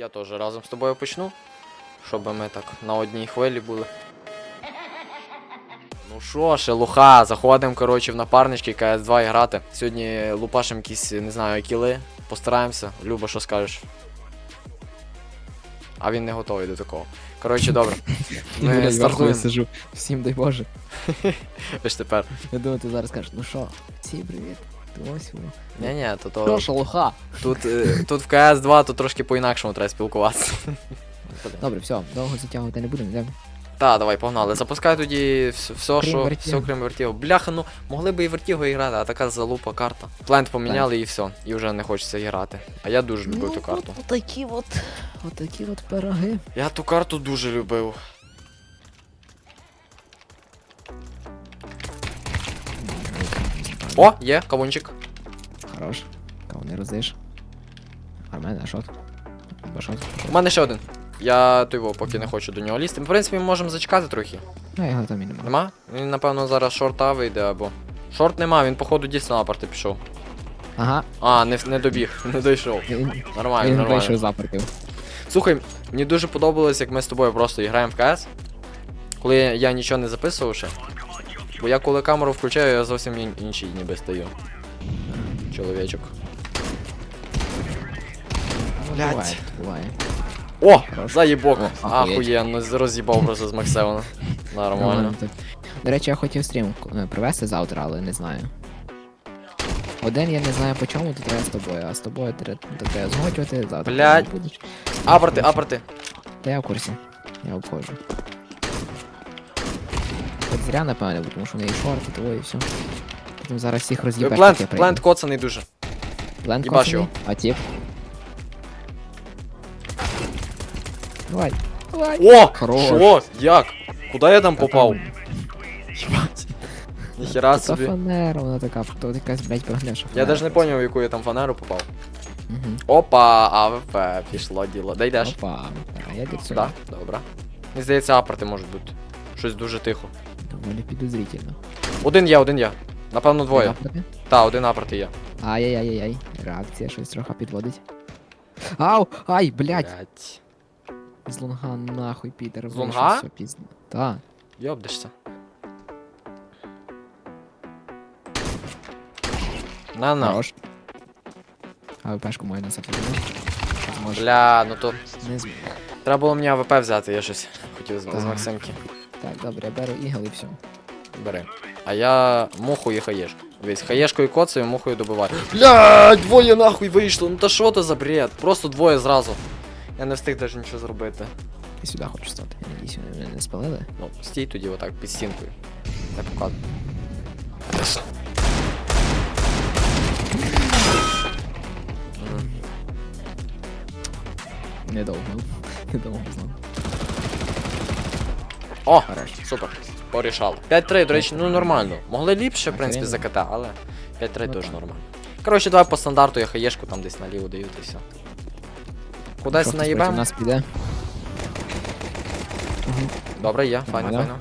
Я теж разом з тобою почну, щоб ми так на одній хвилі були. Ну що, шелуха, заходимо, коротше, в напарнички КС2 грати. Сьогодні лупашим якісь, не знаю, кіли. Постараємося. Люба, що скажеш? А він не готовий до такого. Коротше, добре. Ми я стартуємо. сижу. Всім дай Боже. Ось тепер. Я думаю, ти зараз скажеш, ну що, всім привіт. Ти ось воно. Ні-ні, то то. Що? Тут, е, тут в КС2 то трошки по-інакшому треба спілкуватися. Добре, все, довго затягувати не будемо, йдемо. Та, давай, погнали. Запускай тоді все, все Крім що Vertigo. все крім вертіго. Бляха, ну могли би і вертіго грати, а така залупа карта. Плент поміняли і все. І вже не хочеться грати. А я дуже Ну, любив ту карту. От от, от такі от пироги. Я ту карту дуже любив. О, є, кавунчик. Хорош. Кого не роздиш? А в мене шот. Башот. У мене ще один. Я той во, поки не хочу до нього лізти. В принципі, ми можемо зачекати трохи. Ну, його там і нема. Нема? Він, напевно, зараз шорта вийде або. Шорт нема, він, походу, дійсно на апарти пішов. Ага, А, не, не добіг, не дійшов. він, Нормально, він нормально. вийшов запертив. Слухай, мені дуже подобалось, як ми з тобою просто граємо в КС. Коли я нічого не записував ще. Бо я коли камеру включаю, я зовсім ін- інший ніби стаю. Чоловічок. Буває. О! Заїбок! Ахуєнно, роз'їбав просто з Максевана. Нормально. До речі, я хотів стрім е, провести завтра, але не знаю. Один я не знаю по чому, то треба з тобою, а з тобою треба таке згодювати завтра. Будеш. Апорти, апорти. Та я в курсі. Я обходжу. От зря, напевне, тому що в неї шорти, того і все. Потім зараз всіх роз'їбеш. Плент, таке плент коцаний дуже. Плент їбаш коцаний? його. А тип? Давай. Давай. О! Хорош. Що? Як? Куди я там попав? Єбать. Ніхера Це собі. фанера, вона така, то якась, блядь, прогнеша Я навіть не поняв, в яку я там фанеру попав. Угу. Опа, АВП, пішло діло. Де йдеш? Опа, а я дід сюди. Так, добре. Мені здається, апорти можуть бути. Щось дуже тихо. Доволі підозрительно. Один я, один я. Напевно, двоє. Та, один і я. Ай-яй-яй-яй. Реакція щось трохи підводить. Ау! Ай, блядь! Блять. З лунга нахуй, Пітер. З вийшов, лунга? пізно. Та. Йобдешся. На на. Хорош. А ВПшку маю на себе Бля, ну то. Не зміг. Треба було мені АВП взяти, я щось хотів з, з Максимки. Так, добре, я беру ігл і все. Бери. А я муху і хаєшку. Дивись, хаєшкою коцаю, мухою добиваю. Бля, двоє нахуй вийшло. Ну та що то за бред? Просто двоє зразу. Я не встиг навіть нічого зробити. Я сюди хочу стати. Я надіюсь, вони мене не спалили. Ну, стій тоді отак під стінкою. Не показуй. Недовго. Недовго знав. О! Супер. Порішало. 5-3, до речі, ну нормально. Могли ліпше, в принципі, Охрененно. за КТ, але 5-3 Ну теж нормально. Коротше, давай по стандарту я хаєшку там десь наліво даю і все. Кудись хтось нас піде. Добре, є, файно, Нормально. файно.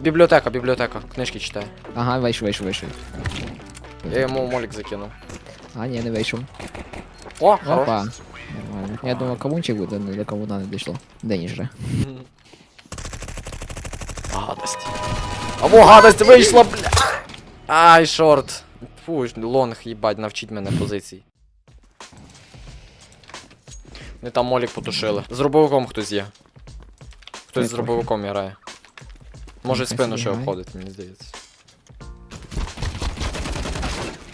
Бібліотека, бібліотека, книжки читаю. Ага, вийшов, вийшов, вийшов. Я йому молік закинув. А, ні, не вийшов. О, хорош. Опа. Нормально. Я думав, кавунчик буде, але до кавуна не дійшло. День жре. Гадость. Або гадость вийшла, бля. Ай, шорт. Фу, лонг, їбать, навчіть мене позицій. Не там молік потушили. З дробовиком хтось є. Хтось з дробовиком грає. Може спину ще обходить, мені здається.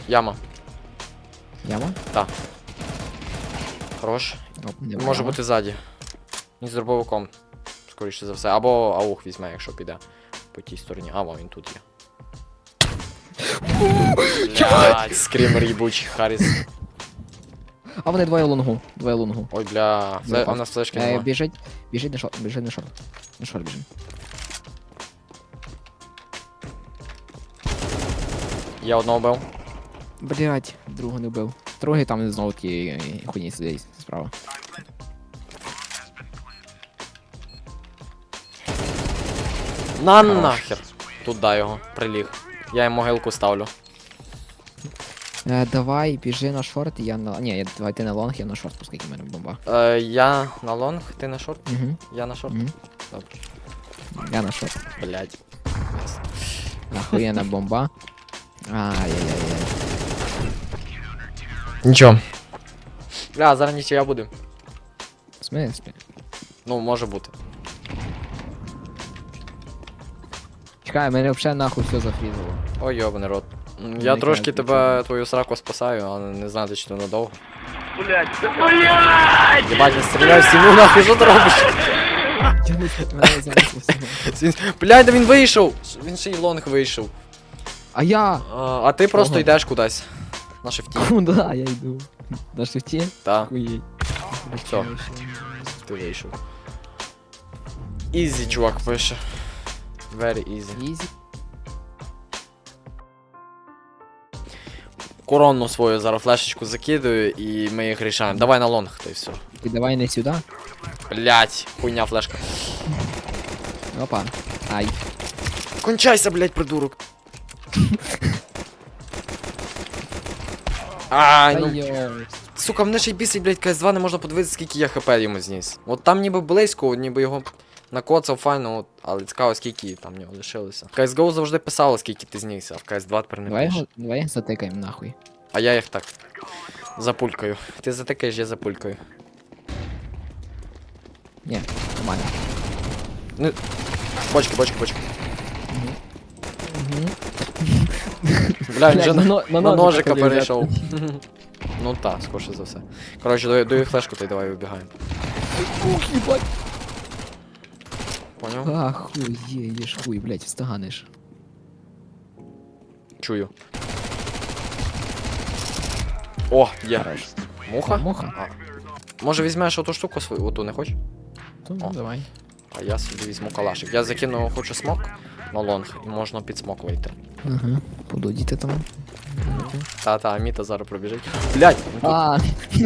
Яма. Яма? Хорош. Оп, Може бути ззаді. Ні, з дробовиком. Скоріше за все. Або аух візьме, якщо піде по тій стороні. А, вон він тут є. Блядь, скрімер їбучий Харріс. А вони двоє лунгу. Двоє лунгу. Ой, бля, фле... Запав. у нас флешки Е, нема. біжить, біжить на шорт, біжить на шорт. На шорт біжить. Я одного бив. Блять, другого не вбив. Другий там знову ті хуйні сидить справа. На нахер. Туди його, приліг. Я йому могилку ставлю. Е, давай, біжи на шорт, я на. Ні, я, давай ти на лонг, я на шорт, оскільки в мене бомба. Е, я на лонг, ти на шорт? Угу. Я на шорт? Угу. Добре. Я на шорт. Блять. Охуєнна бомба. Ай-яй-яй. Нічого. Бля, зараз нічия буде. В смислі? Ну, може бути. Чекай, мене взагалі нахуй все зафрізало. Ой, йобаний рот. Ну, Я трошки тебе твою сраку спасаю, але не знати, чи то надовго. Блять, блять! Єбать, не стріляй всі, ну нахуй, що ти робиш? Блядь, да він вийшов! Він ще й лонг вийшов. А я! А, а ти просто Ага. йдеш кудись. На шифті. Куда я йду? На шифті? Та, Хуєй. Всё. ти вийшов. Ізі, чувак, пише. Very easy. Ізі. Коронну свою зараз флешечку закидаю і ми їх рішаємо. Давай на лонг, та й все. Ти давай не сюди. Блять, хуйня флешка. Опа. Ай. Кончайся, блять, придурок. Ай, ну. Сука, мене ще й бісить, блядь, КС2 не можна подивитися, скільки я хп йому зніс. От там ніби близько, ніби його накоцав файно, от, але цікаво, скільки там в нього лишилося. В CSGO завжди писало, скільки ти знісся, а в CS2 тепер не Давай пише. його, давай їх затикаємо нахуй. А я їх так. Запулькаю. Ти затикаєш, я запулькаю. Ні, нормально. Бочки, бочки, бочки. Угу. Бля, він вже на, но- на ножика перейшов. ну так, скорше за все. Коротше, даю, даю флешку, й давай вибігаємо. Ух, їбать. Поняв? А, хуй, є, хуй, блядь, встаганеш. Чую. О, є. Хорош. Муха? Муха? А. Може візьмеш оту штуку свою, оту не хочеш? То, О. давай. А я собі візьму калашик. Я закину хочу смок на лонг і можна під смок вийти. Ага. Подудіти там. Та-та, Аміта зараз пробіжить. Блять! А,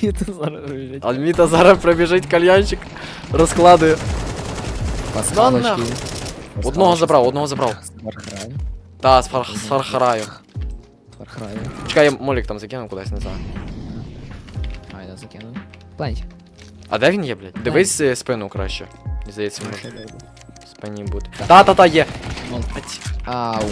я тут зараз біжить. Альміта зараз пробіжить кальянчик, розкладує. Пасхалочки. Одного забрав, одного забрав. Фархрай. Та, з, фар... з Фархараю. Фархрай. Чекай, я молік там закинув кудись, не знаю. А, я закинув. Планеть. А де він є, блядь? Дивись е, спину краще. Мені здається, може в спині бути. Та-та-та, є! Вон. Ать. Ау.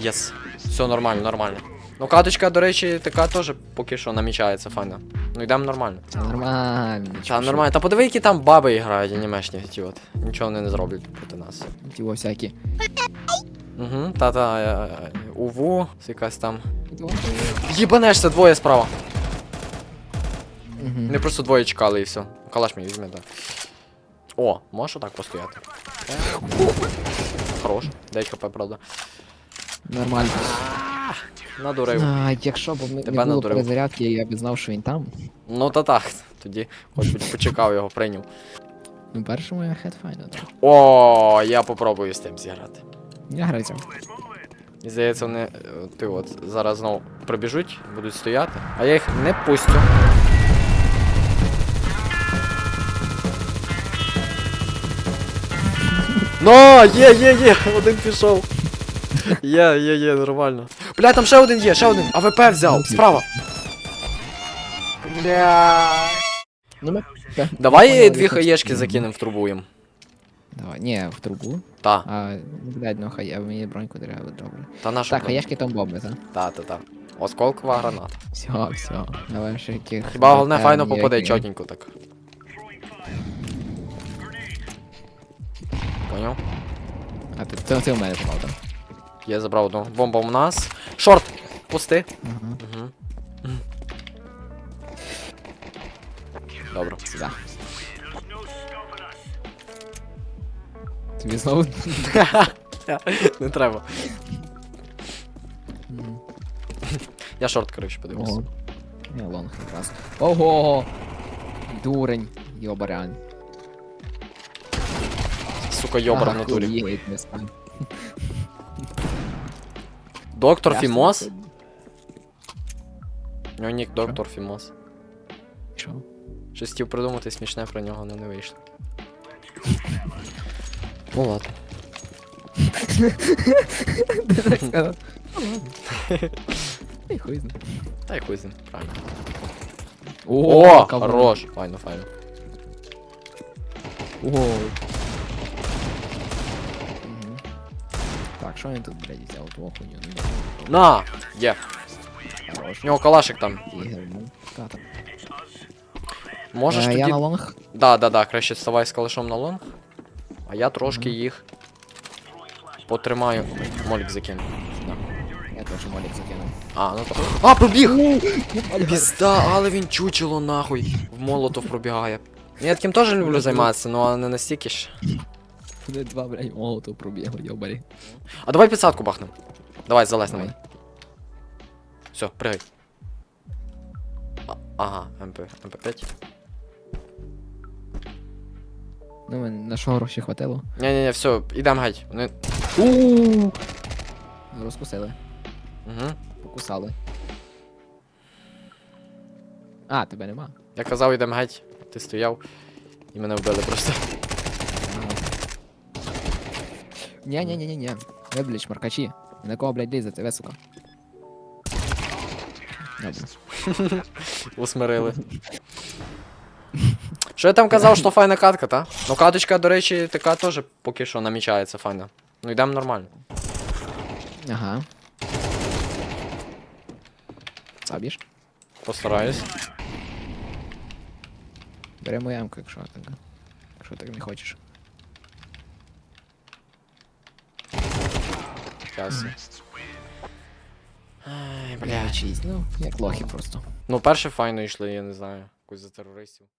Єс. Все нормально, нормально. Ну, каточка, до речі, така теж поки що намічається файна. Ну йдемо нормально. Нормально. Та нормально. Та подиви, які там баби грають анімешні, ті от. Нічого вони не зроблять проти нас. Ті во всякі. Угу, та-та, е, е, УВУ, якась там. Єбанешся, двоє справа. Мгм. Не просто двоє чекали і все. Калаш мій візьме, так. О, можеш отак постояти. Хорош. 9 хп, правда. Нормально. Надурив. А, якщо б не, Тебе не було надурив. перезарядки, я б знав, що він там. Ну та так. Тоді хоч би почекав його, прийняв. Ну, першому я хед файно, так. О, я попробую з тим зіграти. Я граю. І здається, вони е, ти от зараз знову пробіжуть, будуть стояти, а я їх не пустю. Ну, є, є, є, один пішов. Є, є, є, нормально. Бля, там ще один є, ще один. АВП взяв, справа. Бля. Ну, ми... Давай поняли, дві як хаєшки закинемо в трубу їм. Давай, ні, в трубу. Та, А, блядь, ну хай, а мені броньку треба, добре. та наша. Так, хаєшки там бомби, так? Та, та, та. Осколкова граната. Все, все. Давай ще яких. Хіба головне БТ, файно ніяких. попаде чотенько так. Поняв? А ти, ти, ти у мене попав, так? Я забрав одну. Бомба у нас. Шорт! Пусти. Ага. Угу. Добре. Сюди. Тобі знову. Не треба. Я шорт, коротше, подивився. Ого. Лонг якраз. Ого! Дурень, йобарян. Сука, йобра в натурі. Доктор Я Фімос? У нього нік доктор Фімос. Що? Щось хотів придумати смішне про нього, але не вийшло. Ну ладно. Хуй знає. Та й хуй з правильно. О, О, хорош. Файно, файно. О. що він тут, блядь, взяв ту хуйню? Ну, На! Є. хорош. У нього калашик там. Ігор, ну, та. Можеш Е, тоді. Я на лонг. Да, да, да, краще ставай з калашом на лонг. А я трошки їх потримаю. Молік закину. Да. Я теж молік закинув. А, ну то. А, пробіг! Пізда, але він чучело нахуй. В молотов пробігає. Ну, Я таким теж люблю займатися, ну але не настільки ж. Вони два, блядь, молоту пробігли, йобарі. А давай підсадку бахнем. Давай, залазь на мене. Все, пригай. А, ага, МП, МП5. Ну, мен- на що гроші хватило? Ні-ні-ні, все, ідем геть. Вони... Ууу. Розкусили. Угу. Покусали. А, тебе нема. Я казав, ідем геть. Ти стояв і мене вбили просто. Ні ні ні ні ні Ви, блядь, шмаркачі. На кого, блядь, лізете, ви, сука? Добре. Усмирили. Що я там казав, що файна катка, та? Ну каточка, до речі, така теж поки що намічається файна. Ну йдемо нормально. Ага. Забіж. Постараюсь. Бери мою ямку, якщо так. Якщо так не хочеш. Щас. Ай, блядь. Ну, як лохи просто. Ну, перше файно йшли, я не знаю. Якось за терористів.